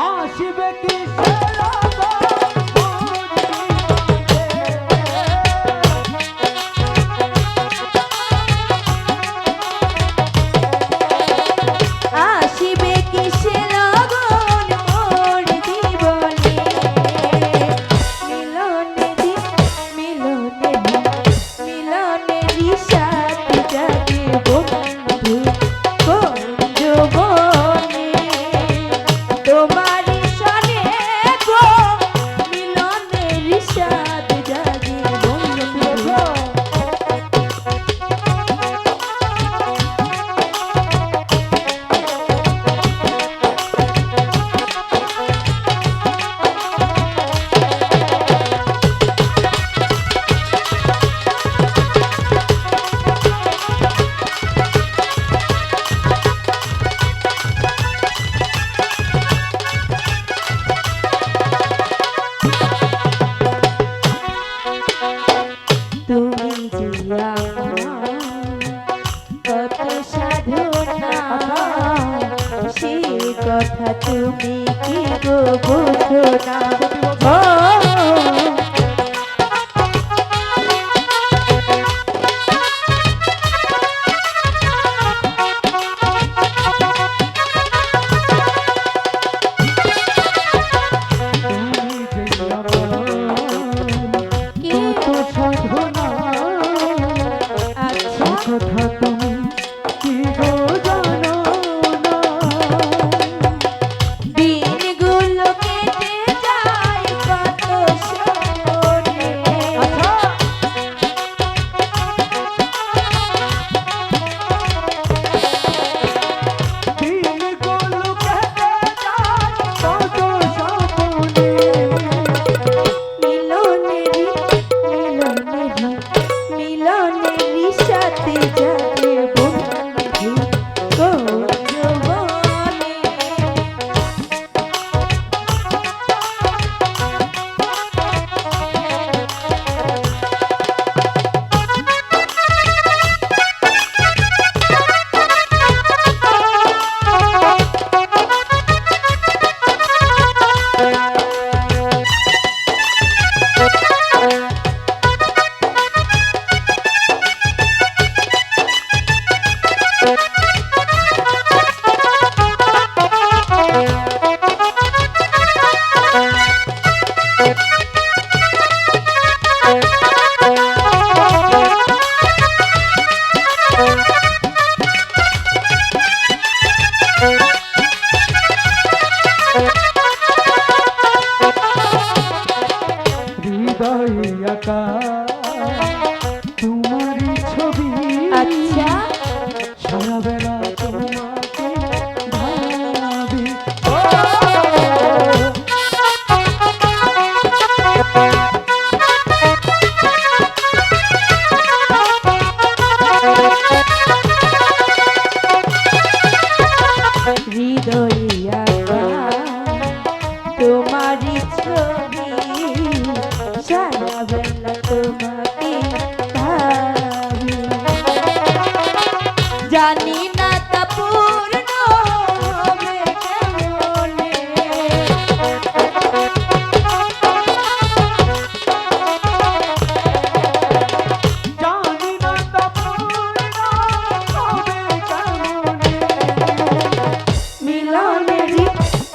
আসিবে কি সেরা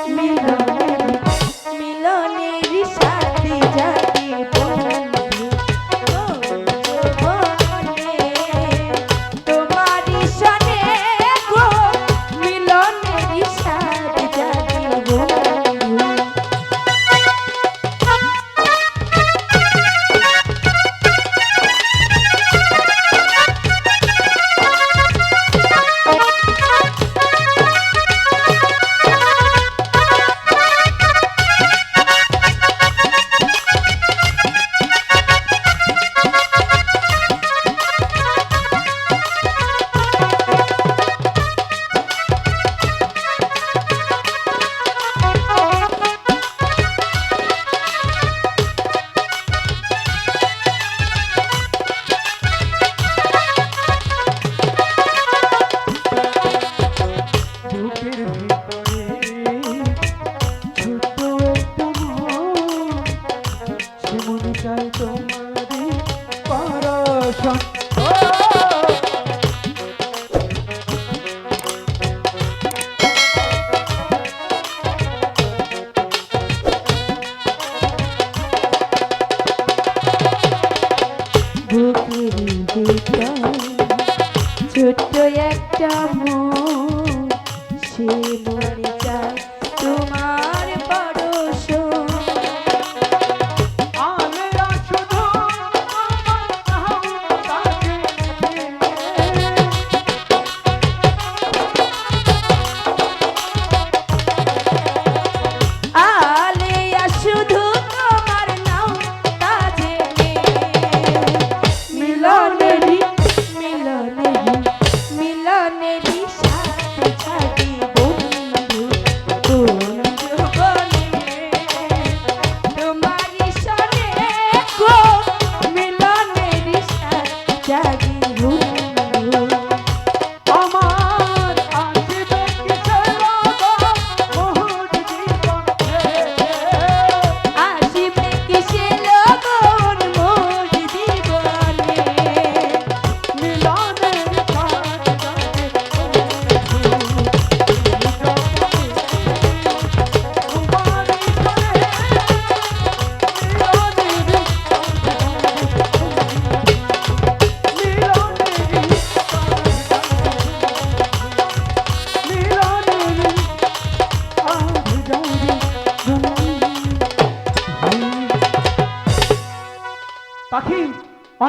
Me you.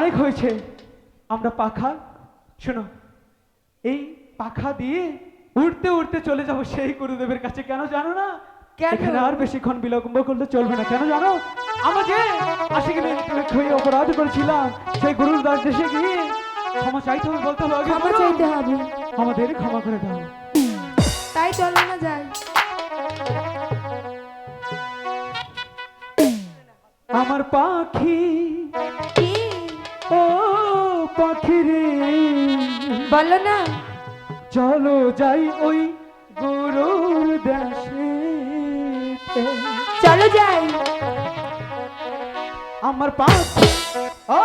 অনেক হয়েছে। আমরা পাখা শোনো এই পাখা দিয়ে উড়তে উড়তে চলে যাব সেই গুরুদেবের কাছে। কেন জানো না? কেন? আর বেশিক্ষণ বিলম্ব করলে চলবে না। কেন জানো? আমাকে আশিকে হয়ে অপরাধ করেছিলাম। সেই গুরুর দাস দেশে গিয়ে ক্ষমা চাইতে হবে বলতে হবে ক্ষমা চাইতে হবে। আমাদের ক্ষমা করে দাও। তাই চলো না যাই। আমার পাখি কি? ও পাখি রে বলো না। চলো যাই ওই গুরুর দেশে। চলো যাই। আমার পাখি ও